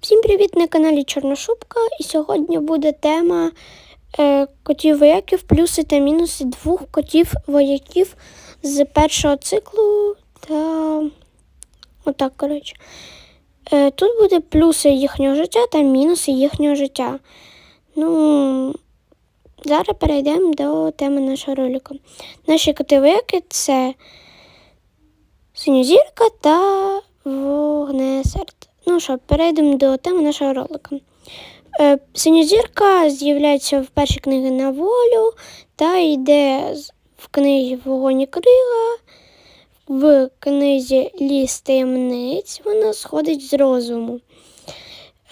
Всім привіт на каналі Чорношубка. І сьогодні буде тема е, котів вояків, плюси та мінуси двох котів вояків з першого циклу та отак, коротше. Е, тут буде плюси їхнього життя та мінуси їхнього життя. Ну, зараз перейдемо до теми нашого ролика. Наші коти вояки це синьозірка та вогнесерд. Ну що, перейдемо до теми нашого ролика. Е, Синьозірка з'являється в першій книгі на волю та йде в книгі Вогонь і Крига. В книзі Ліс таємниць вона сходить з розуму.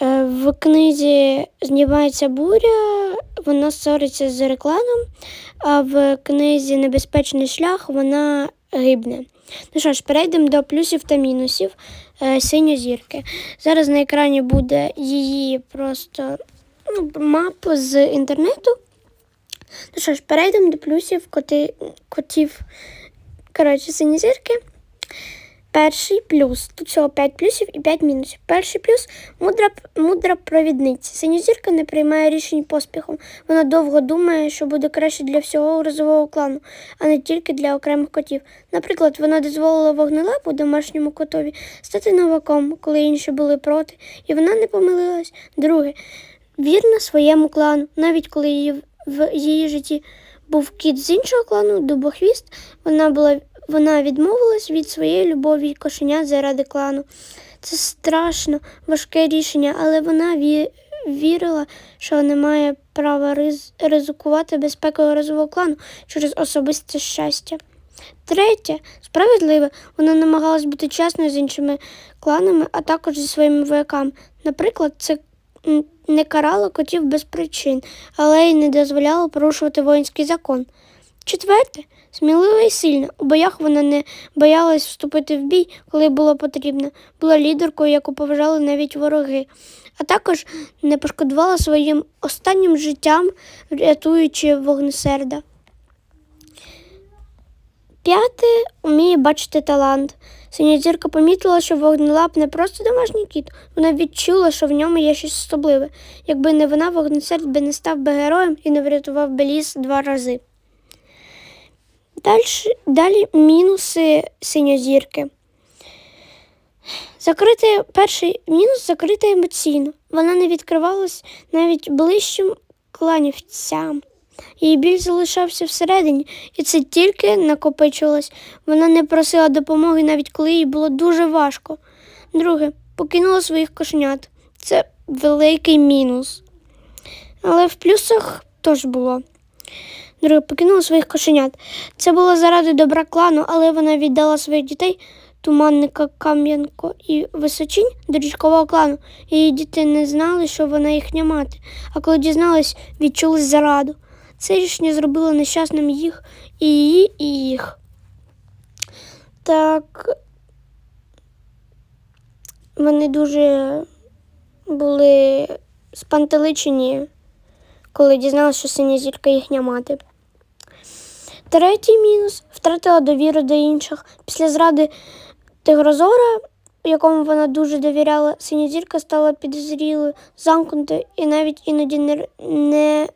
Е, В книзі Знімається буря, вона ссориться з рекланом, а в книзі Небезпечний шлях вона гибне. Ну що ж, перейдемо до плюсів та мінусів синьозірки. Зараз на екрані буде її просто ну, мапа з інтернету. Ну що ж, перейдемо до плюсів коти, котів. Коротше, синьозірки. Перший плюс. Тут всього 5 плюсів і 5 мінусів. Перший плюс мудра, мудра провідниця. Синьозірка не приймає рішень поспіхом. Вона довго думає, що буде краще для всього розового клану, а не тільки для окремих котів. Наприклад, вона дозволила вогнелапу домашньому котові стати новаком, коли інші були проти, і вона не помилилась. Друге, вірна своєму клану, навіть коли її в її житті був кіт з іншого клану, дубохвіст, вона була вона відмовилась від своєї любові кошеня заради клану. Це страшно важке рішення, але вона ві- вірила, що не має права riz- ризикувати безпекою розового клану через особисте щастя. Третє, справедливе, вона намагалась бути чесною з іншими кланами, а також зі своїми вояками. Наприклад, це не карало котів без причин, але й не дозволяло порушувати воїнський закон. Четверте, смілива і сильна. У боях вона не боялась вступити в бій, коли було потрібно. Була лідеркою, яку поважали навіть вороги, а також не пошкодувала своїм останнім життям, рятуючи вогнесерда. П'яте вміє бачити талант. Синьозірка помітила, що вогнелап не просто домашній кіт, вона відчула, що в ньому є щось особливе. Якби не вона, вогнесерд би не став би героєм і не врятував би ліс два рази. Дальше, далі мінуси синьозірки. Закрити перший мінус закрита емоційно. Вона не відкривалась навіть ближчим кланівцям. Її біль залишався всередині, і це тільки накопичувалось. Вона не просила допомоги, навіть коли їй було дуже важко. Друге, покинула своїх кошенят. Це великий мінус. Але в плюсах теж було. Друге, покинула своїх кошенят. Це було заради добра клану, але вона віддала своїх дітей Туманника Кам'янко і Височинь до річкового клану. Її діти не знали, що вона їхня мати, а коли дізнались, відчули зраду. Це рішення зробило нещасним їх і її, і їх. Так вони дуже були спантеличені, коли дізналися, що синя зірка їхня мати. Третій мінус втратила довіру до інших. Після зради Тигрозора, якому вона дуже довіряла, синьозірка стала підозрілою, замкнутою і навіть іноді не, не.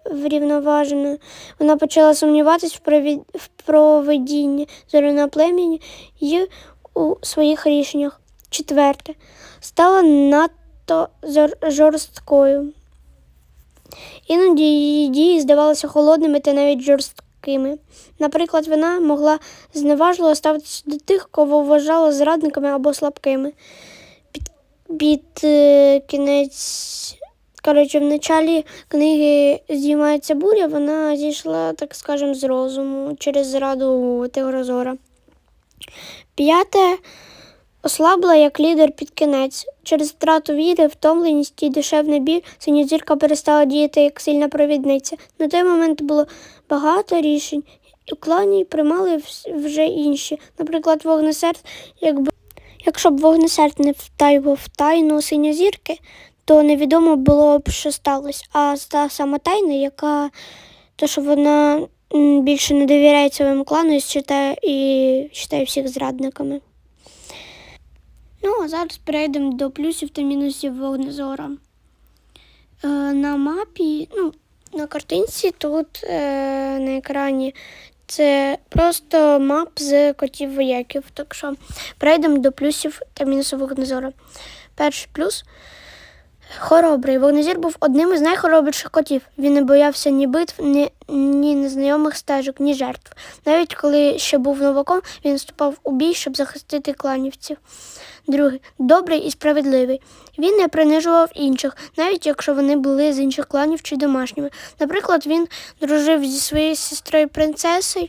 Вона почала сумніватись в, проведінні зоряного племені і у своїх рішеннях. Четверте, стала надто жорсткою. Іноді її дії здавалися холодними та навіть жорсткими. Наприклад, вона могла зневажливо ставитися до тих, кого вважала зрадниками або слабкими. Під, під е, кінець, коротше, в началі книги Здіймається буря, вона зійшла, так скажемо, з розуму через зраду Тигрозора. П'яте ослабла як лідер під кінець. Через втрату віри, втомленість і душевний біль синьозірка перестала діяти як сильна провідниця. На той момент було багато рішень, і у клані приймали вже інші. Наприклад, вогнесерд, якби якщо б вогнесерд не втаював тайну синьозірки, то невідомо було б, що сталося. А та сама тайна, яка то, що вона більше не довіряє своєму клану і вважає, і всіх зрадниками. Ну, а зараз перейдемо до плюсів та мінусів вогнезора. Е, на мапі, ну, на картинці тут е, на екрані це просто мап з котів вояків. Так що перейдемо до плюсів та мінусів вогнезора. Перший плюс. Хоробрий. Вогнезір був одним із найхоробріших котів. Він не боявся ні битв, ні, ні незнайомих стежок, ні жертв. Навіть коли ще був новаком, він вступав у бій, щоб захистити кланівців. Другий добрий і справедливий. Він не принижував інших, навіть якщо вони були з інших кланів чи домашніми. Наприклад, він дружив зі своєю сестрою принцесою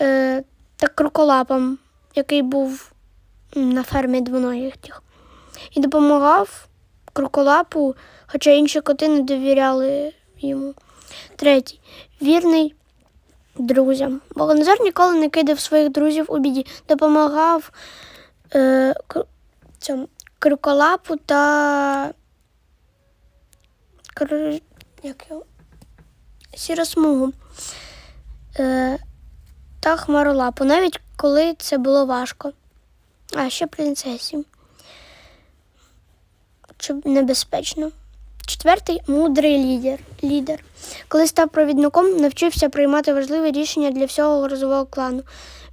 е, та кроколапом, який був на фермі двоногих, тих, і допомагав кроколапу, хоча інші коти не довіряли йому. Третій вірний друзям. Вогнезар ніколи не кидав своїх друзів у біді, допомагав цьому, кроколапу та кр... як його? сіросмугу е, та хмаролапу, навіть коли це було важко. А ще принцесі щоб небезпечно. Четвертий мудрий лідер. лідер. Коли став провідником, навчився приймати важливі рішення для всього грозового клану.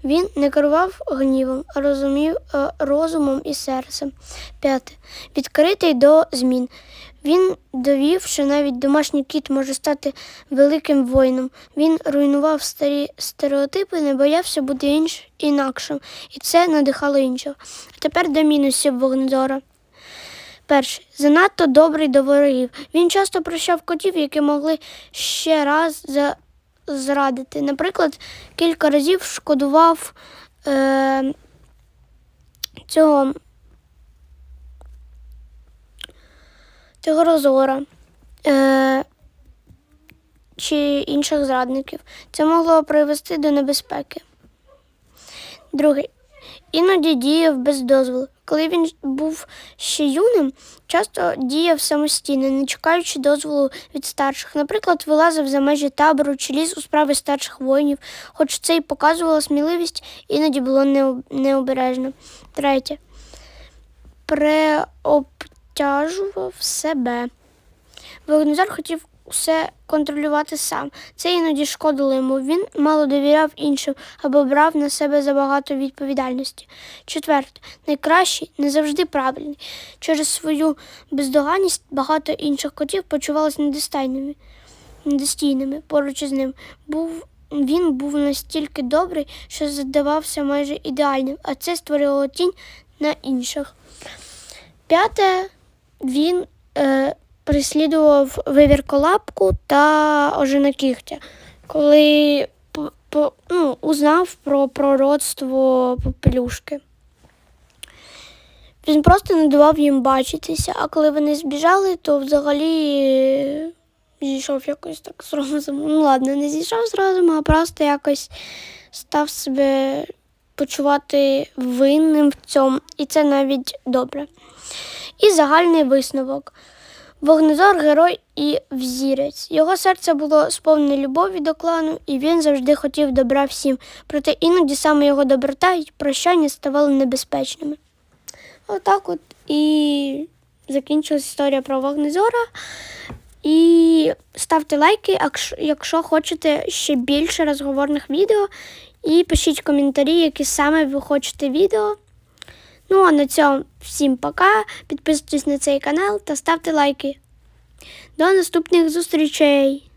Він не керував гнівом, а розумів е, розумом і серцем. П'яте. Відкритий до змін. Він довів, що навіть домашній кіт може стати великим воїном. Він руйнував старі стереотипи, не боявся бути інш, інакшим, і це надихало інших. А тепер до мінусів Вогнедора. Перший занадто добрий до ворогів. Він часто прощав котів, які могли ще раз за... зрадити. Наприклад, кілька разів шкодував е... цього цього розора е... чи інших зрадників. Це могло привести до небезпеки. Другий. Іноді діяв без дозволу. Коли він був ще юним, часто діяв самостійно, не чекаючи дозволу від старших. Наприклад, вилазив за межі табору чи ліз у справи старших воїнів, хоч це й показувало сміливість, іноді було необережно. Третє. Преобтяжував себе. Вогнезар хотів усе контролювати сам. Це іноді шкодило йому. Він мало довіряв іншим або брав на себе забагато відповідальності. Четверте, найкращий не завжди правильний. Через свою бездоганність багато інших котів почувалися недостойними, недостійними поруч із ним. Був він був настільки добрий, що здавався майже ідеальним, а це створило тінь на інших. П'яте, він е, переслідував вивірколапку та ожинокігтя, коли ну, узнав про пророцтво попелюшки. Він просто не давав їм бачитися, а коли вони збіжали, то взагалі зійшов якось так з розуму. Ну ладно, не зійшов з розуму, а просто якось став себе почувати винним в цьому, і це навіть добре. І загальний висновок. Вогнезор герой і взірець. Його серце було сповнене любові до клану, і він завжди хотів добра всім. Проте іноді саме його доброта і прощання ставали небезпечними. Отак от і закінчилась історія про вогнезора. І ставте лайки, якщо хочете ще більше розговорних відео. І пишіть коментарі, які саме ви хочете відео. Ну а на цьому всім пока. Підписуйтесь на цей канал та ставте лайки. До наступних зустрічей!